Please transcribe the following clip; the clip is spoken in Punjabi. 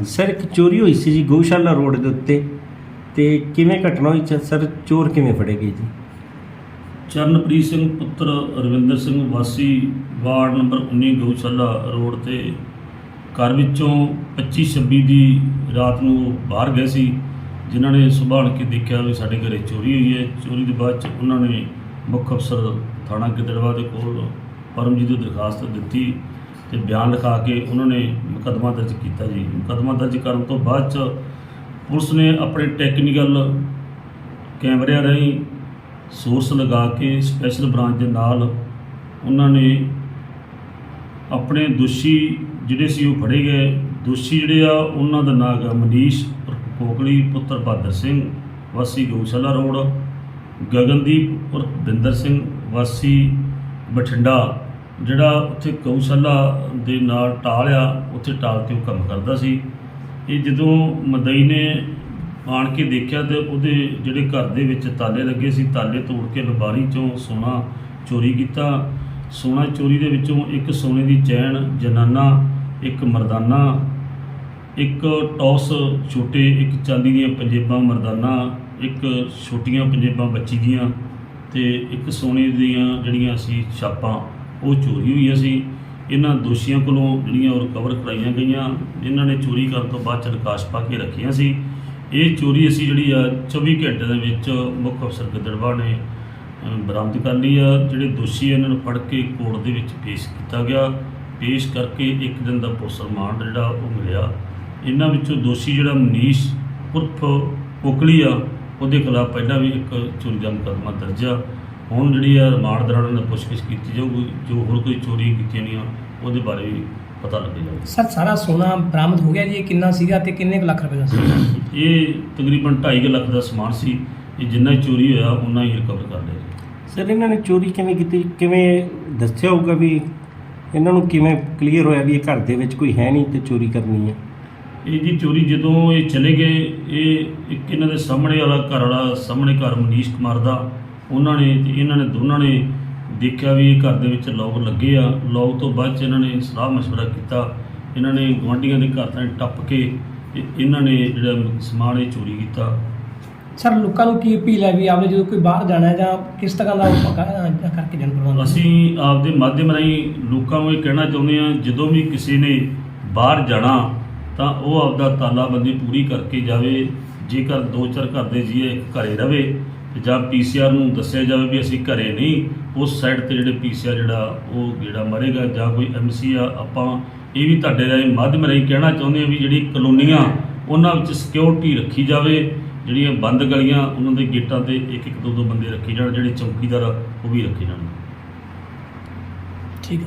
ਸਰ, ਇੱਕ ਚੋਰੀ ਹੋਈ ਸੀ ਜੀ ਗਊਸ਼ਾਲਾ ਰੋਡ ਦੇ ਉੱਤੇ ਤੇ ਕਿਵੇਂ ਘਟਨਾ ਹੋਈ? ਚ- ਸਰ, ਚੋਰ ਕਿਵੇਂ ਫੜੇ ਗਏ ਜੀ? ਚਰਨਪ੍ਰੀਤ ਸਿੰਘ, ਪੁੱਤਰ ਰਵਿੰਦਰ ਸਿੰਘ ਵਾਸੀ, ਵਾਰਡ ਨੰਬਰ 19 ਗਊਸ਼ਾਲਾ ਰੋਡ ਤੇ ਘਰ ਵਿੱਚੋਂ 25 26 ਦੀ ਰਾਤ ਨੂੰ ਉਹ ਬਾਹਰ ਗਏ ਸੀ, ਜਿਨ੍ਹਾਂ ਨੇ ਸੁਬਾਹ ਕੇ ਦੇਖਿਆ ਵੀ ਸਾਡੇ ਘਰੇ ਚੋਰੀ ਹੋਈ ਹੈ। ਚੋਰੀ ਦੇ ਬਾਅਦ ਚ ਉਹਨਾਂ ਨੇ ਮੁੱਖ ਅਫਸਰ ਥਾਣਾ ਗਿੱਦੜਵਾ ਦੇ ਕੋਲ ਪਰਮਜੀਤ ਨੂੰ ਦਰਖਾਸਤ ਦਿੱਤੀ ਤੇ ਬਿਆਨ ਲਿਖਾ ਕੇ ਉਹਨਾਂ ਨੇ ਮੁਕੱਦਮਾ ਦਰਜ ਕੀਤਾ ਜੀ। ਮੁਕੱਦਮਾ ਦਰਜ ਕਰਨ ਤੋਂ ਬਾਅਦ ਚ ਪੁਲਿਸ ਨੇ ਆਪਣੇ ਟੈਕਨੀਕਲ ਕੈਮਰਿਆਂ ਰਾਹੀਂ ਸੋਰਸ ਲਗਾ ਕੇ ਸਪੈਸ਼ਲ ਬ੍ਰਾਂਚ ਦੇ ਨਾਲ ਉਹਨਾਂ ਨੇ ਆਪਣੇ ਦੋਸ਼ੀ ਜਿਹੜੇ ਸੀ ਉਹ ਫੜੇ ਗਏ। ਦੋਸ਼ੀ ਜਿਹੜੇ ਆ, ਉਹਨਾਂ ਦਾ ਨਾਮ ਹੈ ਮਨੀਸ਼ ਉਰਫ ਕੋਕਲੀ, ਪੁੱਤਰ ਬਹਾਦਰ ਸਿੰਘ, ਵਾਸੀ ਗਊਸ਼ਾਲਾ ਰੋਡ, ਗਗਨਦੀਪ ਉਰਫ ਬਿੰਦਰ ਸਿੰਘ, ਵਾਸੀ ਬਠਿੰਡਾ। ਜਿਹੜਾ ਉੱਥੇ ਗਊਸ਼ਾਲਾ ਦੇ ਨਾਲ ਟਾਲ ਆ, ਉੱਥੇ ਟਾਲ ਤੇ ਉਹ ਕੰਮ ਕਰਦਾ ਸੀ। ਇਹ ਜਦੋਂ ਮਦਈ ਨੇ ਆਣ ਕੇ ਦੇਖਿਆ ਤੇ ਉਹਦੇ ਜਿਹੜੇ ਘਰ ਦੇ ਵਿੱਚ ਤਾਲੇ ਲੱਗੇ ਸੀ, ਤਾਲੇ ਤੋੜ ਕੇ ਲਬਾਰੀ ਚੋਂ ਸੋਨਾ ਚੋਰੀ ਕੀਤਾ। ਸੋਨਾ ਚੋਰੀ ਦੇ ਵਿੱਚੋਂ ਇੱਕ ਸੋਨੇ ਦੀ ਚੈਨ, ਜਨਾਨਾ, ਇੱਕ ਮਰਦਾਨਾ, ਇੱਕ ਟੌਸ ਛੋਟੇ, ਇੱਕ ਚਾਂਦੀ ਦੀਆਂ ਪੰਜੇਬਾਂ ਮਰਦਾਨਾ, ਇੱਕ ਛੋਟੀਆਂ ਪੰਜੇਬਾਂ ਬੱਚੀ ਦੀਆਂ ਤੇ ਇੱਕ ਸੋਨੇ ਦੀਆਂ ਜਿਹੜੀਆਂ ਸੀ ਛਾਪਾਂ। ਉਹ ਚੋਰੀ ਹੋਈਆਂ ਸੀ। ਇਹਨਾਂ ਦੋਸ਼ੀਆਂ ਕੋਲੋਂ ਜਿਹੜੀਆਂ ਉਹ ਰਿਕਵਰ ਕਰਾਈਆਂ ਗਈਆਂ ਇਹਨਾਂ ਨੇ ਚੋਰੀ ਕਰਨ ਤੋਂ ਬਾਅਦ ਚ ਨਿਕਾਸ਼ ਪਾ ਕੇ ਰੱਖੀਆਂ ਸੀ। ਇਹ ਚੋਰੀ ਅਸੀਂ ਜਿਹੜੀ ਆ 24 ਘੰਟੇ ਦੇ ਵਿੱਚ ਮੁੱਖ ਅਫਸਰ ਗਿੱਦੜਬਾਹ ਨੇ ਬਰਾਮਦ ਕਰ ਲਈ ਆ। ਜਿਹੜੇ ਦੋਸ਼ੀ ਇਹਨਾਂ ਨੂੰ ਫੜ ਕੇ ਕੋਰਟ ਦੇ ਵਿੱਚ ਪੇਸ਼ ਕੀਤਾ ਗਿਆ। ਪੇਸ਼ ਕਰਕੇ ਇੱਕ ਦਿਨ ਦਾ ਪੁਲਿਸ ਰਿਮਾਂਡ ਜਿਹੜਾ ਉਹ ਮਿਲਿਆ। ਇਹਨਾਂ ਵਿੱਚੋਂ ਦੋਸ਼ੀ ਜਿਹੜਾ ਮਨੀਸ਼ ਉਰਫ ਕੋਕਲੀ ਆ, ਉਹਦੇ ਖਿਲਾਫ ਪਹਿਲਾਂ ਵੀ ਇੱਕ ਚੋਰੀ ਦਾ ਮੁਕੱਦਮਾ ਦਰਜ ਆ। ਹੁਣ ਜਿਹੜੀ ਆ ਰਿਮਾਂਡ ਦੌਰਾਨ ਇਹਨਾਂ ਪੁੱਛਗਿੱਛ ਕੀਤੀ ਜਾਊਗੀ ਜੋ ਹੋਰ ਕੋਈ ਚੋਰੀ ਕੀਤੀਆਂ ਨਹੀਂ ਆ ਉਹਦੇ ਬਾਰੇ ਵੀ ਪਤਾ ਲੱਗੇਗਾ ਸਰ ਸਾਰਾ ਸੋਨਾ ਬਰਾਮਦ ਹੋ ਗਿਆ ਜੀ ਇਹ ਕਿੰਨਾ ਸੀਗਾ ਤੇ ਕਿੰਨੇ ਕੁ ਲੱਖ ਰੁਪਏ ਦਾ ਸੀ ਇਹ ਤਕਰੀਬਨ 2.5 ਲੱਖ ਦਾ ਸਮਾਨ ਸੀ ਇਹ ਜਿੰਨਾ ਹੀ ਚੋਰੀ ਹੋਇਆ ਉਹਨਾਂ ਹੀ ਰਿਕਵਰ ਕਰ ਲਿਆ ਜੀ। ਸਰ ਇਹਨਾਂ ਨੇ ਚੋਰੀ ਕਿਵੇਂ ਕੀਤੀ? ਕਿਵੇਂ ਦੱਸਿਆ ਹੋਊਗਾ ਵੀ ਇਹਨਾਂ ਨੂੰ ਕਿਵੇਂ ਕਲੀਅਰ ਹੋਇਆ ਵੀ ਇਹ ਘਰ ਦੇ ਵਿੱਚ ਕੋਈ ਹੈ ਨਹੀਂ ਤੇ ਚੋਰੀ ਕਰਨੀ ਹੈ? ਇਹ ਜੀ ਚੋਰੀ ਜਦੋਂ ਇਹ ਚਲੇ ਗਏ ਇਹ ਇੱਕ ਇਹਨਾਂ ਦੇ ਸਾਹਮਣੇ ਵਾਲਾ ਘਰ ਵਾਲਾ ਸਾਹਮਣੇ ਘਰ ਮਨੀਸ਼ ਕੁਮਾਰ ਦਾ ਉਹਨਾਂ ਨੇ ਤੇ ਇਹਨਾਂ ਨੇ ਦੋਨਾਂ ਨੇ ਦੇਖਿਆ ਵੀ ਇਹ ਘਰ ਦੇ ਵਿੱਚ ਲੋਕ ਲੱਗੇ ਆ। ਲੋਕ ਤੋਂ ਬਾਅਦ ਚ ਇਹਨਾਂ ਨੇ ਸਲਾਹ ਮਸ਼ਵਰਾ ਕੀਤਾ। ਇਹਨਾਂ ਨੇ ਗੁਆਂਢੀਆਂ ਦੇ ਘਰ ਤਾਂ ਟੱਪ ਕੇ ਤੇ ਇਹਨਾਂ ਨੇ ਜਿਹੜਾ ਸਮਾਨ ਇਹ ਚੋਰੀ ਕੀਤਾ। ਸਰ ਲੋਕਾਂ ਨੂੰ ਕੀ ਅਪੀਲ ਹੈ ਵੀ ਆਪਨੇ ਜਦੋਂ ਕੋਈ ਬਾਹਰ ਜਾਣਾ ਹੈ ਜਾਂ ਕਿਸ ਤਰ੍ਹਾਂ ਦਾ ਉਹ ਕ- ਕਰਕੇ ਜਨ ਪ੍ਰਬੰਧ ਅਸੀਂ ਆਪਦੇ ਮਾਧਿਅਮ ਰਾਹੀਂ ਲੋਕਾਂ ਨੂੰ ਇਹ ਕਹਿਣਾ ਚਾਹੁੰਦੇ ਹਾਂ ਜਦੋਂ ਵੀ ਕਿਸੇ ਨੇ ਬਾਹਰ ਜਾਣਾ ਤਾਂ ਉਹ ਆਪਦਾ ਤਾਲਾਬੰਦੀ ਪੂਰੀ ਕਰਕੇ ਜਾਵੇ। ਜੇਕਰ ਦੋ ਚਾਰ ਘਰ ਦੇ ਜੀਏ ਘਰੇ ਰਵੇ ਜਾਂ ਪੀਸੀਆਰ ਨੂੰ ਦੱਸਿਆ ਜਾਵੇ ਵੀ ਅਸੀਂ ਘਰੇ ਨਹੀਂ, ਉਸ ਸਾਈਡ ਤੇ ਜਿਹੜੇ ਪੀਸੀਆਰ ਜਿਹੜਾ, ਉਹ ਜਿਹੜਾ ਮਰੇਗਾ ਜਾਂ ਕੋਈ ਐਮਸੀ ਆ, ਆਪਾਂ ਇਹ ਵੀ ਤੁਹਾਡੇ ਰਾਹੀਂ ਮਾਧਿਅਮ ਰਾਹੀਂ ਕਹਿਣਾ ਚਾਹੁੰਦੇ ਹਾਂ ਵੀ ਜਿਹੜੀ ਕਲੋਨੀਆਂ, ਉਹਨਾਂ ਵਿੱਚ ਸਿਕਿਉਰਿਟੀ ਰੱਖੀ ਜਾਵੇ, ਜਿਹੜੀਆਂ ਬੰਦ ਗਲੀਆਂ, ਉਹਨਾਂ ਦੇ ਗੇਟਾਂ ਤੇ ਇੱਕ ਇੱਕ ਦੋ ਦੋ ਬੰਦੇ ਰੱਖੇ ਜਾਣ, ਜਿਹੜੇ ਚੌਕੀਦਾਰ ਆ, ਉਹ ਵੀ ਰੱਖੇ ਜਾਣ। ਠੀਕ ਹੈ।